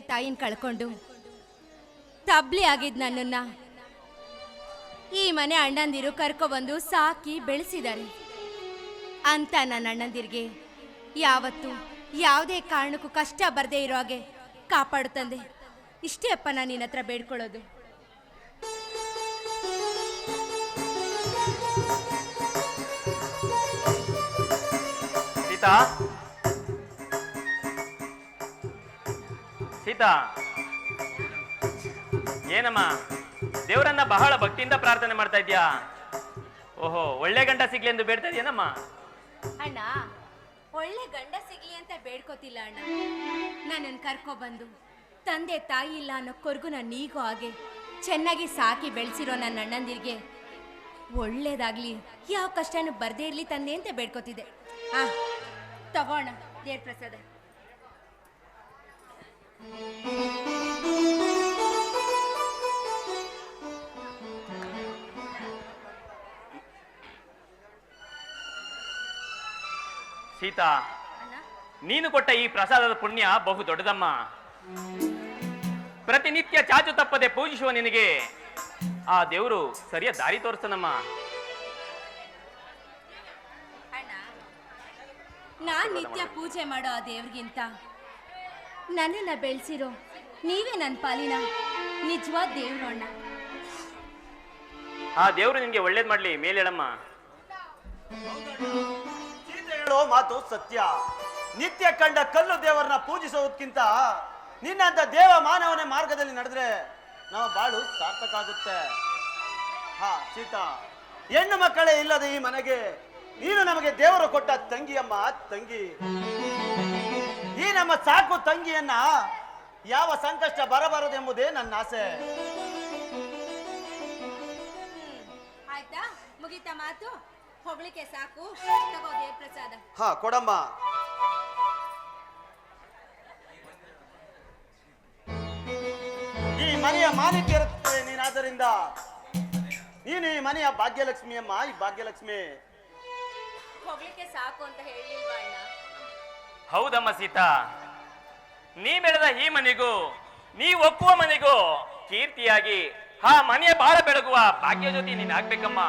ತಾಯಿನ ಕಳ್ಕೊಂಡು ತಬ್ಲಿ ಆಗಿದ್ ನನ್ನನ್ನ. ಈ ಮನೆ ಅಣ್ಣಂದಿರು ಕರ್ಕೊಬಂದು ಸಾಕಿ ಬೆಳೆಸಿದ್ದಾರೆ ಅಂತ ನನ್ನ ಅಣ್ಣಂದಿರಿಗೆ ಯಾವತ್ತು ಯಾವುದೇ ಕಾರಣಕ್ಕೂ ಕಷ್ಟ ಬರದೇ ಇರೋ ಹಾಗೆ ಕಾಪಾಡು ತಂದೆ. ಇಷ್ಟೇ ಅಪ್ಪ ನಾನು ನಿನ್ನ ಹತ್ರ ಬೇಡ್ಕೊಳ್ಳೋದು. ಸೀತಾ. ಏನಮ್ಮ, ದೇವರನ್ನ ಬಹಳ ಭಕ್ತಿಯಿಂದ ಪ್ರಾರ್ಥನೆ ಮಾಡ್ತಾ ಇದ್ಯಾ ಓಹೋ, ಒಳ್ಳೆ ಗಂಡ ಸಿಗ್ಲಿ ಎಂದು ಬೇಡ್ತಾ ಇದೆಯೇನಮ್ಮ? ಅಣ್ಣ, ಒಳ್ಳೆ ಗಂಡ ಸಿಗ್ಲಿ ಅಂತ ಬೇಡ್ಕೋತಿಲ್ಲ ಅಣ್ಣ. ನನ್ನನ್ನು ಕರ್ಕೊಬಂದು ತಂದೆ ತಾಯಿ ಇಲ್ಲ ಅನ್ನೋ ಕೊರ್ಗು ನಾನು ಈಗೋ ಹಾಗೆ, ಚೆನ್ನಾಗಿ ಸಾಕಿ ಬೆಳೆಸಿರೋ ನನ್ನ ಅಣ್ಣಂದಿರಿಗೆ ಒಳ್ಳೇದಾಗ್ಲಿ, ಯಾವ ಕಷ್ಟನೂ ಬರ್ದೇ ಇರಲಿ ತಂದೆ ಅಂತ ಬೇಡ್ಕೋತಿದ್ದೆ. ಆ ತಗೋಣ ದೇವ್ರ ಪ್ರಸಾದ. ಸೀತಾ, ನೀನು ಕೊಟ್ಟ ಈ ಪ್ರಸಾದದ ಪುಣ್ಯ ಬಹು ದೊಡ್ಡದಮ್ಮ. ಪ್ರತಿನಿತ್ಯ ಚಾಚು ತಪ್ಪದೆ ಪೂಜಿಸುವ ನಿನಗೆ. ಆ ದೇವರು ಸರಿಯ ದಾರಿ ತೋರಿಸ್ತಾನಮ್ಮ. ನಾನ್ ನಿತ್ಯ ಪೂಜೆ ಮಾಡೋ ಆ ದೇವ್ರಿಗಿಂತ ನನ್ನನ್ನ ಬೆಳೆಸಿರೋ ನೀವೇ ನನ್ನ ಪಾಲಿನ ನಿಜವಾದ ದೇವ್ರು ಅಣ್ಣ. ಆ ದೇವ್ರು ನಿಮಗೆ ಒಳ್ಳೇದ್ ಮಾಡ್ಲಿ ಮೇಲೇಳಮ್ಮ ಸೀತೆ ಹೇಳೋ ಮಾತು ಸತ್ಯ. ನಿತ್ಯ ಕಂಡ ಕಲ್ಲು ದೇವರನ್ನ ಪೂಜಿಸೋದಕ್ಕಿಂತ ನಿನ್ನಂತ ದೇವ ಮಾನವನ ಮಾರ್ಗದಲ್ಲಿ ನಡೆದ್ರೆ ನಾವು ಬಾಳು ಸಾರ್ಥಕ ಆಗುತ್ತೆ. ಹಾ ಸೀತಾ ಹೆಣ್ಣು ಮಕ್ಕಳೇ ಇಲ್ಲದ ಈ ಮನೆಗೆ ನೀನು ನಮಗೆ ದೇವರು ಕೊಟ್ಟ ತಂಗಿಯಮ್ಮ ತಂಗಿ. ಈ ನಮ್ಮ ಸಾಕು ತಂಗಿಯನ್ನ ಯಾವ ಸಂಕಷ್ಟ ಬರಬಾರದೆಂಬುದೇ ನನ್ನ ಆಸೆ. ಆಯ್ತಾ? ಮುಗೀತಾ ಮಾತು? ಹೊಗಳಿಕೆ ಸಾಕು. ತಗೋ ಪ್ರಸಾದ. ಹಾ ಕೊಡಮ್ಮ. ಈ ಮನೆಯ ಮಾಲೀಕ ಇರುತ್ತೆ ನೀನಾದ್ದರಿಂದ ನೀನು ಈ ಮನೆಯ ಭಾಗ್ಯಲಕ್ಷ್ಮಿ ಅಮ್ಮ ಈ ಭಾಗ್ಯಲಕ್ಷ್ಮಿ. ಹೊಗಳಿಕೆ ಸಾಕು ಅಂತ ಹೇಳಿಲ್ವಾ ಅಣ್ಣ? ಹೌದಮ್ಮ ಸೀತಾ. ನೀ ಬೆಳೆದ ಈ ಮನೆಗೂ, ನೀ ಒಪ್ಪುವ ಮನೆಗೂ ಕೀರ್ತಿಯಾಗಿ, ಆ ಮನೆಯ ಬಾಳ ಬೆಳಗುವ ಭಾಗ್ಯ ಜೊತೆ ನೀನ್ ಆಗ್ಬೇಕಮ್ಮ.